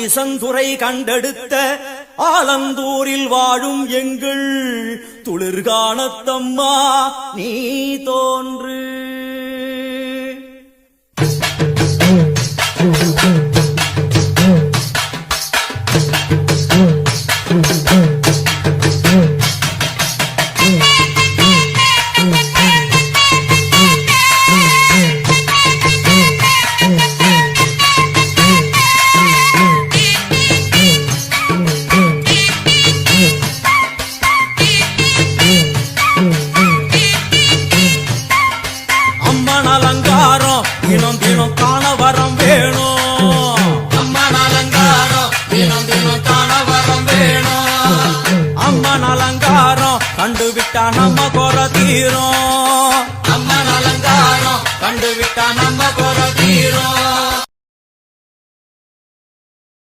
ஈசந்துரை கண்டெடுத்த ஆலந்தூரில் வாழும் எங்கள் துளிர்காணத்தம்மா நீ தோன்று. அலங்காரம் தினம் தினம் காண வரம் வேணும். அம்மன் அலங்காரம் தினம் தினம் காண வரம் வேணும். அம்மன் அலங்காரம் கண்டுவிட்டா நம்ம குறை தீரும். அம்மன் அலங்காரம் கண்டுவிட்டா நம்ம குறை